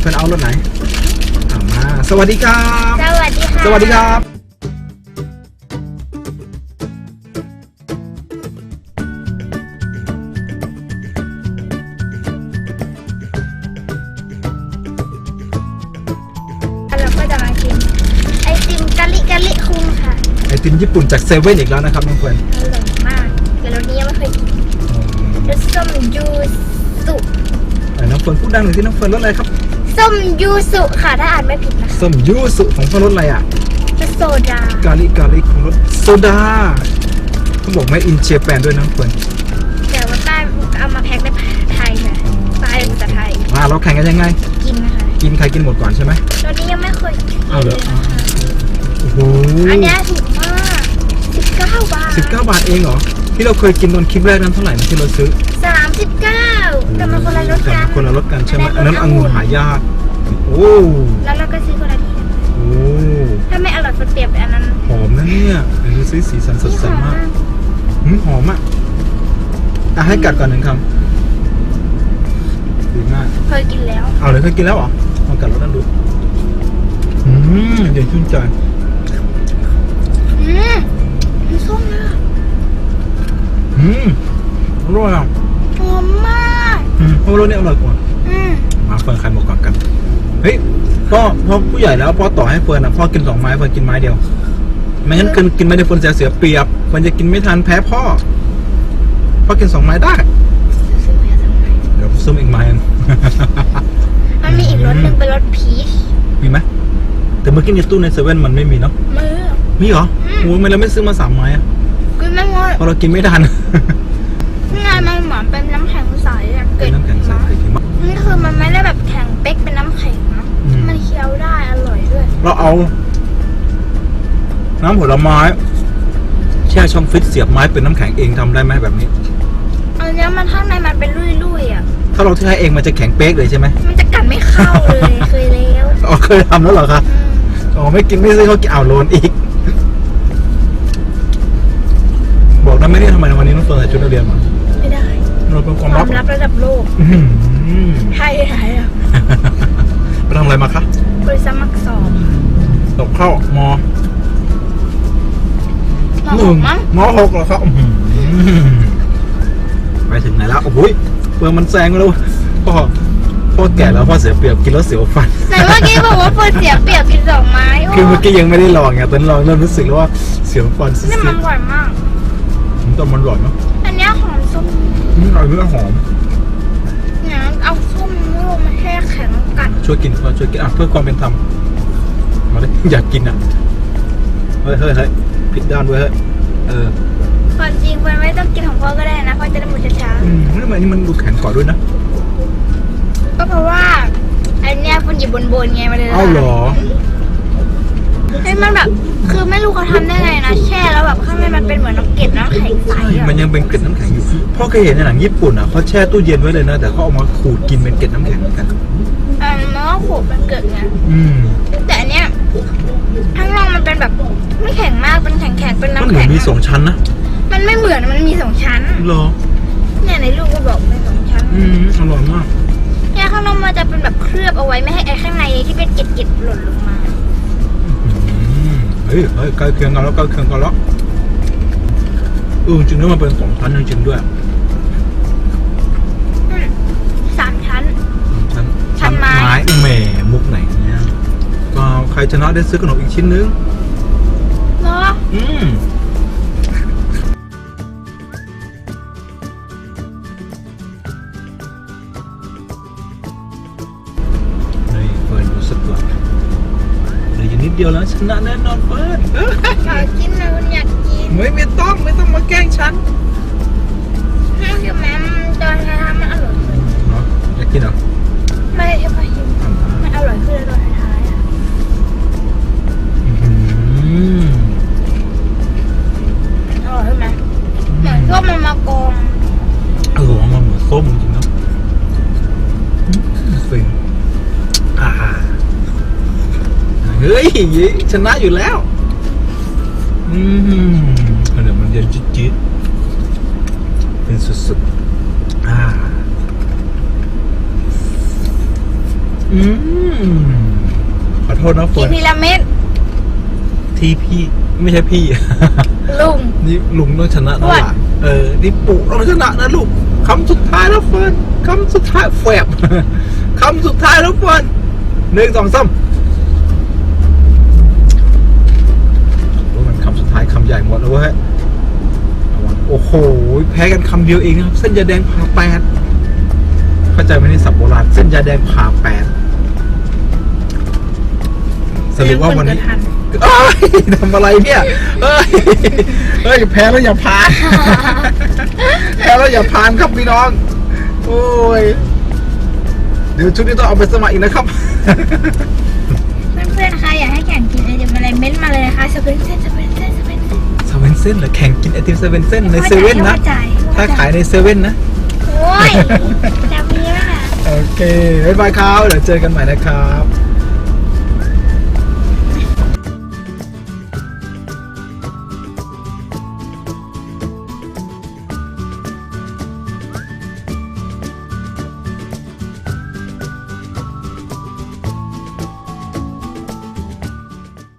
เพื่อนเอารถไหนเอามาสวัสดีครับ สวัสดีค่ะสวัสดีครับ เราก็จะมากินไอติมกะลิกะลิคุงค่ะไอติมญี่ปุ่นจากเซเว่นอีกแล้วนะครับน้องเฟิร์นอร่อยมากแต่รสนี้ยังไม่เคยกินรสส้มยูสุเออน้องเฟิร์นพูดดังหน่อยที่น้องเฟิร์นรสอะไรครับ ส้มยูสุค่ะถ้าอ่านไม่ผิดนะคะส้มยูสุของเฟิร์นรสอะไรอะรสโซดา กาลิกาลิของรสโซดาเขาบอกไม่อินเจแปนด้วยนะน้องเฟิร์นแต่ว่าป้าเอามาแพ็คในไทยค่ะป้าเป็นภาษาไทยมาเราแข่งกันยังไง กินนะคะกินใครกินหมดก่อนใช่ไหมรสนี้ยังไม่เคยกินเอาเหรอเลยนะคะโอ้โหอันเนี้ยถูกมาก19บาทสิบเก้าบาทเองเหรอที่เราเคยกินตอนคลิปแรกนั้นเท่าไหร่นะที่เราซื้อ 39 แต่มันคนละรสกันคนละรสกันใช่ไหมอัอันนนั้นั้นนองุ่นองุ่นหายากโอ้แล้วเราก็ซื้อคนละที่กันโหถ้าไม่อร่อยก็เปลี่ยนไปอันนั้นหอมนะเนี่ยเดี๋ยวดูซิสีสันสดใสมากหืมหอมอะอะให้กัดก่อนหนึ่งคำดีมากเคยกินแล้วเอาเลยเคยกินแล้วเหรอลองกัดรสนั้นดูอืมเดี๋ยวชื่นใจอืมมันส้มเลยอะอืมอร่อยอะหอมมาก เพราะว่ารสนี้อร่อยกว่าอืมมาเฟิร์นใครหมดก่อนกันเฮ้ยพ่อพ่อผู้ใหญ่แล้วพ่อต่อให้เฟิร์นนะพ่อกินสองไม้เฟิร์นกินไม้เดียวไม่งั้นกินกินไม่ได้เฟิร์นเสียเสียเปรียบเฟิร์นจะกินไม่ทันแพ้พ่อพ่อกินสองไม้ได้ซื้อมาทำไมเดี๋ยวซุ่มอีกไม้หนึ่ง มันมีอีกรสหนึ่งเป็นรสพีชมีไหมแต่เมื่อกี้ในตู้ในเซเว่นมันไม่มีเนาะมือ มีเหรออืม โอ้ยทำไมเราไม่ซื้อมาสามไม้อะกินไม่หมดเพราะเรากินไม่ทัน นี่ไงมันเหมือนเป็นน้ำแข็งใสอะ เป็นน้ำแข็งใสไข่เค็มมากนี่คือมันไม่ได้แบบแข็งเป๊กเป็นน้ำแข็งนะอืมมันเคี้ยวได้อร่อยด้วย เราเอา น้ำผลไม้แช่ช่องฟิตเสียบไม้เป็นน้ำแข็งเองทำได้ไหมแบบนี้อันเนี้ยมันข้างในมันเป็นลุยๆอะถ้าเราแช่เองมันจะแข็งเป๊กเลยใช่ไหมมันจะกัดไม่เข้าเลยเคยแล้วอ๋อเคยทำแล้วเหรอคะอืมอ๋อไม่กินไม่ซื้อเขากินอ่าวโลนอีก บอกได้ไหมเนี่ยทำไมวันนี้น้องเฟิร์นใส่ชุดนักเรียนมา ไม่ได้เราเป็นคาวความมลับลับระดับโลกอื้อหือไทยไทยอะไปทำอะไรมาคะบริษัทมักสอบตกเข้ามอหมอหนึ่งมั้งมหกเหรอครับอื้อหือไปถึงไหนแล้วโอ้โหยเฟิร์นมันแซงมาแล้วพ่อพ่อแก่แล้วพ่อเสียเปรียบกินแล้วเสียวฟันไหนเมื่อกี้บอกว่าเฟิร์นเสียเปรียบกินสองไม้โคือเมื่อกี้ยังไม่ได้ลองไงตอนลองเริ่มรู้สึกแล้วว่าเสียวฟันซินี่ซิมันอร่อยมากแต่มันอร่อยเนาะอันเนี้ยหอม ส้มอืมอร่อยเนื้อหอมเนี่ยเอาส้มโม่มาแช่แข็งกัดช่วยกินเพื่อช่วยกินอะเพื่อความเป็นธรรมมาเลยอยากกินอะเฮ้ยเฮ้ยเฮ้ยผิดด้านด้วยเฮ้ยเออความจริงเฟิร์นไม่ต้องกินของพ่อก็ได้นะพ่อจะได้หมดช้าอืมทำไมอันนี้มันดูแข็งกว่าด้วยนะๆก็เพราะว่าอันเนี้ยเฟิร์นหยิบบนบนๆไงมาเลยเอ้าเหรอ เฮ้ยมันแบบคือไม่รู้เขาทำได้ไงนะแช่แล้วแบบ ยังเป็นเกล็ดน้ำแข็งอยู่พ่อเคยเห็นในหนังญี่ปุ่นอะเขาแช่ตู้เย็นไว้เลยนะแต่เขาเอามาขูดกินเป็นเกล็ดน้ำแข็งเหมือนกันอ่ามันก็ขูดมันเกิดไงอืมแต่อันเนี้ยข้างนอกมันเป็นแบบไม่แข็งมากเป็นแข็งแข็งๆเป็นมันน้ำเหมือแข็นงมีอะสองชั้นนะมันไม่เหมือนมันมีสองชั้นเหรอเนี่ยในรูปก็บอกมีสองชั้น อืมอร่อยมากเนี่ยข้างนอกมันจะเป็นแบบเคลือบเอาไว้ไม่ให้ไอ้ข้างในที่เป็นเกล็ดๆหล่นลงมาอืมเฮ้ยเฮ้ยใกล้เคียงกันแล้วใกล้เคียงกันแล้ว เออจริงด้วยมันเป็นสองชั้นจริงๆด้วยอืมสามชั้น ชั้นชั้นไม้ แหม่มุกไหนเนี่ยก็ใครชนะได้ซื้อขนมอีกชิ้นนึง เนาะ อืมเฮ้ยเฟิร์นรู้สึกว่าเหลืออยู่นิดเดียวแล้วชนะแน่นอนเฟิร์นเอ้ยอยากกิน มาแกล้งฉันนี่คือแม่มันตอนท้ายๆมันอร่อยขึ้นเนาะอยากกินเหรอไม่ใช่พอชิมมันอร่อยขึ้นเลยตอนท้ายๆอะอืมอร่อยใช่ไหมเหมือนส้มมันมากองเออมันเหมือนส้มจริงๆเนาะอืมฟินอ่าเฮ้ยชนะอยู่แล้ว อืมเดี๋ยวมันเย็นจี๊ดๆเป็น สุดๆอ่าอืมขอโทษนะกิเฟินร์นทีละเม็ดที่พี่ไม่ใช่พี่ ลุง นี่ลุงต้องชนะนะอ้วนหลานเออ นี่ปู่ต้องชนะนะลูกคำสุดท้ายแล้วเฟิร์นคำสุดท้ายแฝบ คำสุดท้ายแล้วเฟิร์นหนึ่งสองสามโอ้ยมันคำสุดท้ายคำใหญ่หมดแล้วเว้ยเอาวะ โอ้โห แพ้กันคำเดียวเองนะครับ เส้นยาแดงผ่าแปดเข้าใจไหมในสับโบราณเส้นยาแดงผ่าแปดสรุปว่าวันนี้เดี๋ยคจะทัเอ้ยทำอะไรเนี่ยเอ้ยเอ้ยแพ้แล้วอย่าพานแพ้แล้วอย่าพานครับพี่น้อง โอ้ย เดี๋ยวชุดนี้ต้องเอาไปสมัครอีกนะครับ เพื่อนๆคะอยากให้แข่งกินไอติมอะไรเม้นต์มาเลยนะคะสเปนเซนสเปนเซนสเปนเซน เซเว่นเส้นเหรอแข่งกินไอติมเซเว่นเส้นในเซเว่นนะจ่ายถ้าขายในเซเว่นนะโอ้ยจะมีไหมคะโอเค บ๊ายบายครับเดี๋ยวเจอกันใหม่นะครับ